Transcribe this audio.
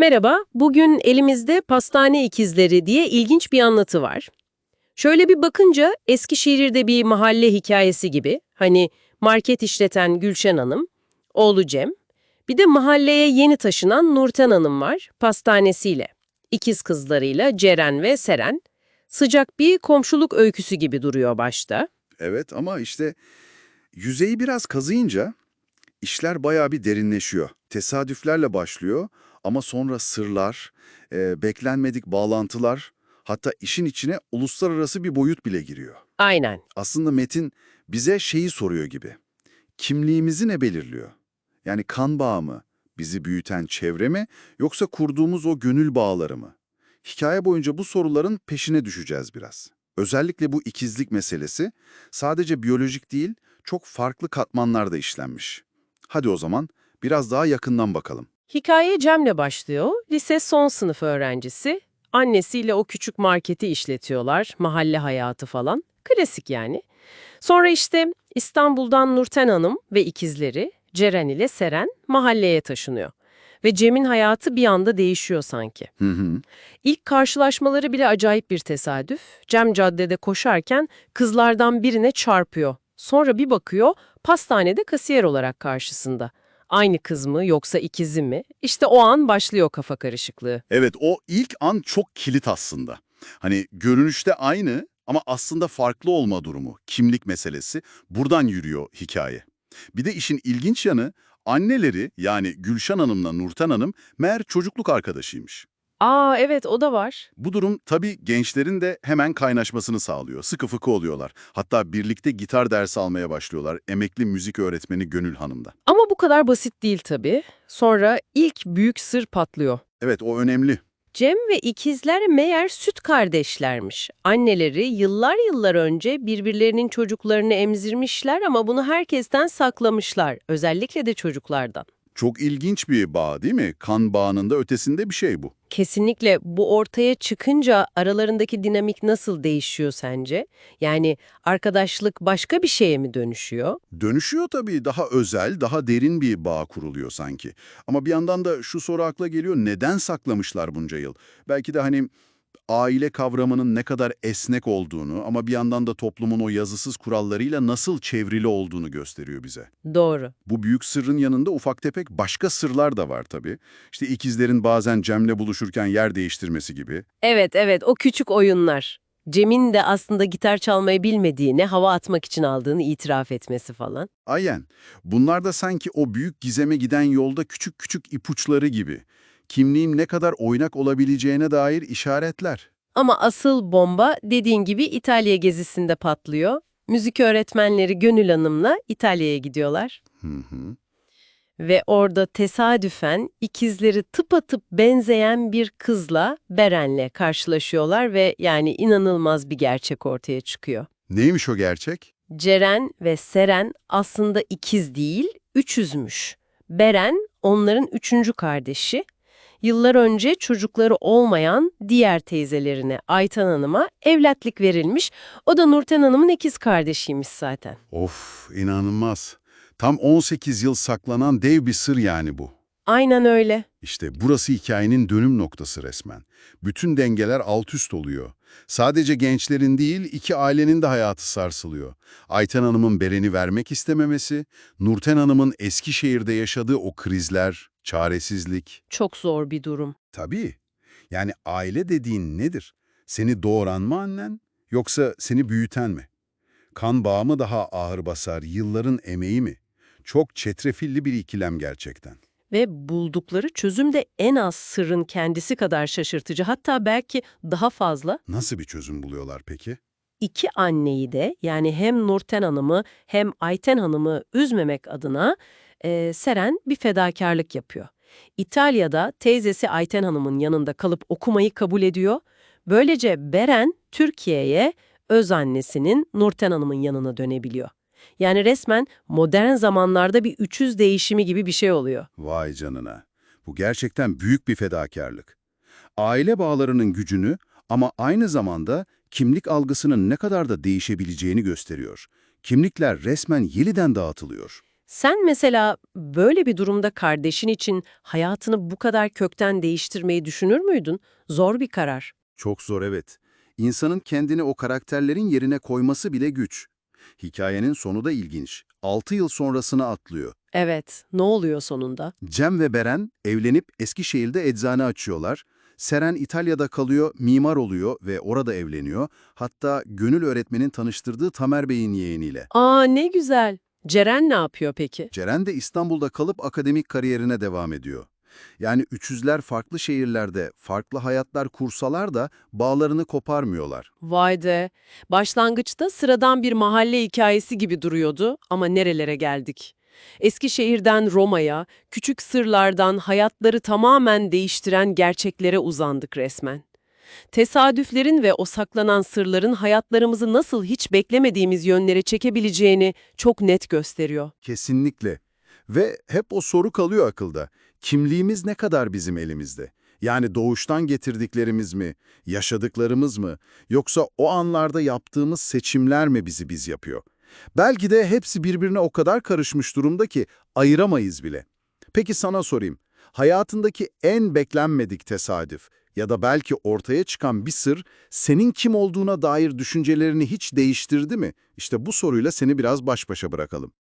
Merhaba, bugün elimizde Pastane İkizleri diye ilginç bir anlatı var. Şöyle bir bakınca Eskişehir'de bir mahalle hikayesi gibi. Hani market işleten Gülşen Hanım, oğlu Cem, bir de mahalleye yeni taşınan Nurten Hanım var, pastanesiyle. İkiz kızlarıyla Ceren ve Seren. Sıcak bir komşuluk öyküsü gibi duruyor başta. Evet ama işte yüzeyi biraz kazıyınca işler bayağı bir derinleşiyor. Tesadüflerle başlıyor ama sonra sırlar, e, beklenmedik bağlantılar, hatta işin içine uluslararası bir boyut bile giriyor. Aynen. Aslında Metin bize şeyi soruyor gibi. Kimliğimizi ne belirliyor? Yani kan bağı mı? Bizi büyüten çevre mi? Yoksa kurduğumuz o gönül bağları mı? Hikaye boyunca bu soruların peşine düşeceğiz biraz. Özellikle bu ikizlik meselesi sadece biyolojik değil, çok farklı katmanlarda işlenmiş. Hadi o zaman biraz daha yakından bakalım. Hikaye Cem'le başlıyor. Lise son sınıf öğrencisi. Annesiyle o küçük marketi işletiyorlar. Mahalle hayatı falan. Klasik yani. Sonra işte İstanbul'dan Nurten Hanım ve ikizleri Ceren ile Seren mahalleye taşınıyor. Ve Cem'in hayatı bir anda değişiyor sanki. Hı hı. İlk karşılaşmaları bile acayip bir tesadüf. Cem caddede koşarken kızlardan birine çarpıyor. Sonra bir bakıyor pastanede kasiyer olarak karşısında. Aynı kız mı yoksa ikizi mi? İşte o an başlıyor kafa karışıklığı. Evet o ilk an çok kilit aslında. Hani görünüşte aynı ama aslında farklı olma durumu, kimlik meselesi buradan yürüyor hikaye. Bir de işin ilginç yanı anneleri yani Gülşen Hanım'la Nurten Hanım meğer çocukluk arkadaşıymış. Aa evet o da var. Bu durum tabii gençlerin de hemen kaynaşmasını sağlıyor. Sıkı fıkı oluyorlar. Hatta birlikte gitar dersi almaya başlıyorlar. Emekli müzik öğretmeni Gönül Hanım'da. Ama bu kadar basit değil tabii. Sonra ilk büyük sır patlıyor. Evet o önemli. Cem ve ikizler meğer süt kardeşlermiş. Anneleri yıllar yıllar önce birbirlerinin çocuklarını emzirmişler ama bunu herkesten saklamışlar. Özellikle de çocuklardan. Çok ilginç bir bağ değil mi? Kan bağının da ötesinde bir şey bu. Kesinlikle bu ortaya çıkınca aralarındaki dinamik nasıl değişiyor sence? Yani arkadaşlık başka bir şeye mi dönüşüyor? Dönüşüyor tabii. Daha özel, daha derin bir bağ kuruluyor sanki. Ama bir yandan da şu soru akla geliyor. Neden saklamışlar bunca yıl? Belki de hani aile kavramının ne kadar esnek olduğunu ama bir yandan da toplumun o yazısız kurallarıyla nasıl çevrili olduğunu gösteriyor bize. Doğru. Bu büyük sırrın yanında ufak tefek başka sırlar da var tabii. İşte ikizlerin bazen Cem'le buluşurken yer değiştirmesi gibi. Evet evet o küçük oyunlar. Cem'in de aslında gitar çalmayı bilmediğini, hava atmak için aldığını itiraf etmesi falan. Aynen. Bunlar da sanki o büyük gizeme giden yolda küçük küçük ipuçları gibi. Kimliğin ne kadar oynak olabileceğine dair işaretler. Ama asıl bomba dediğin gibi İtalya gezisinde patlıyor. Müzik öğretmenleri Gönül Hanım'la İtalya'ya gidiyorlar. Hı hı. Ve orada tesadüfen ikizleri tıpatıp benzeyen bir kızla Beren'le karşılaşıyorlar ve yani inanılmaz bir gerçek ortaya çıkıyor. Neymiş o gerçek? Ceren ve Seren aslında ikiz değil, üçüzmüş. Beren onların üçüncü kardeşi. Yıllar önce çocukları olmayan diğer teyzelerine Aytan Hanım'a evlatlık verilmiş. O da Nurten Hanım'ın ikiz kardeşiymiş zaten. Of inanılmaz. Tam 18 yıl saklanan dev bir sır yani bu. Aynen öyle. İşte burası hikayenin dönüm noktası resmen. Bütün dengeler alt üst oluyor. Sadece gençlerin değil, iki ailenin de hayatı sarsılıyor. Ayten Hanım'ın Beren'i vermek istememesi, Nurten Hanım'ın Eskişehir'de yaşadığı o krizler, çaresizlik. Çok zor bir durum. Tabii. Yani aile dediğin nedir? Seni doğuran mı annen, yoksa seni büyüten mi? Kan bağı mı daha ağır basar, yılların emeği mi? Çok çetrefilli bir ikilem gerçekten. Ve buldukları çözüm de en az sırrın kendisi kadar şaşırtıcı. Hatta belki daha fazla. Nasıl bir çözüm buluyorlar peki? İki anneyi de yani hem Nurten Hanım'ı hem Ayten Hanım'ı üzmemek adına e, Seren bir fedakarlık yapıyor. İtalya'da teyzesi Ayten Hanım'ın yanında kalıp okumayı kabul ediyor. Böylece Beren Türkiye'ye öz annesinin Nurten Hanım'ın yanına dönebiliyor. Yani resmen modern zamanlarda bir 300 değişimi gibi bir şey oluyor. Vay canına. Bu gerçekten büyük bir fedakarlık. Aile bağlarının gücünü ama aynı zamanda kimlik algısının ne kadar da değişebileceğini gösteriyor. Kimlikler resmen yeniden dağıtılıyor. Sen mesela böyle bir durumda kardeşin için hayatını bu kadar kökten değiştirmeyi düşünür müydün? Zor bir karar. Çok zor evet. İnsanın kendini o karakterlerin yerine koyması bile güç. Hikayenin sonu da ilginç. 6 yıl sonrasına atlıyor. Evet, ne oluyor sonunda? Cem ve Beren evlenip Eskişehir'de eczane açıyorlar. Seren İtalya'da kalıyor, mimar oluyor ve orada evleniyor. Hatta Gönül öğretmenin tanıştırdığı Tamer Bey'in yeğeniyle. Aa ne güzel. Ceren ne yapıyor peki? Ceren de İstanbul'da kalıp akademik kariyerine devam ediyor. Yani üçüzler farklı şehirlerde, farklı hayatlar kursalar da bağlarını koparmıyorlar. Vay de. Başlangıçta sıradan bir mahalle hikayesi gibi duruyordu ama nerelere geldik? Eskişehir'den Roma'ya, küçük sırlardan hayatları tamamen değiştiren gerçeklere uzandık resmen. Tesadüflerin ve o saklanan sırların hayatlarımızı nasıl hiç beklemediğimiz yönlere çekebileceğini çok net gösteriyor. Kesinlikle. Ve hep o soru kalıyor akılda. Kimliğimiz ne kadar bizim elimizde? Yani doğuştan getirdiklerimiz mi, yaşadıklarımız mı, yoksa o anlarda yaptığımız seçimler mi bizi biz yapıyor? Belki de hepsi birbirine o kadar karışmış durumda ki ayıramayız bile. Peki sana sorayım. Hayatındaki en beklenmedik tesadüf ya da belki ortaya çıkan bir sır senin kim olduğuna dair düşüncelerini hiç değiştirdi mi? İşte bu soruyla seni biraz baş başa bırakalım.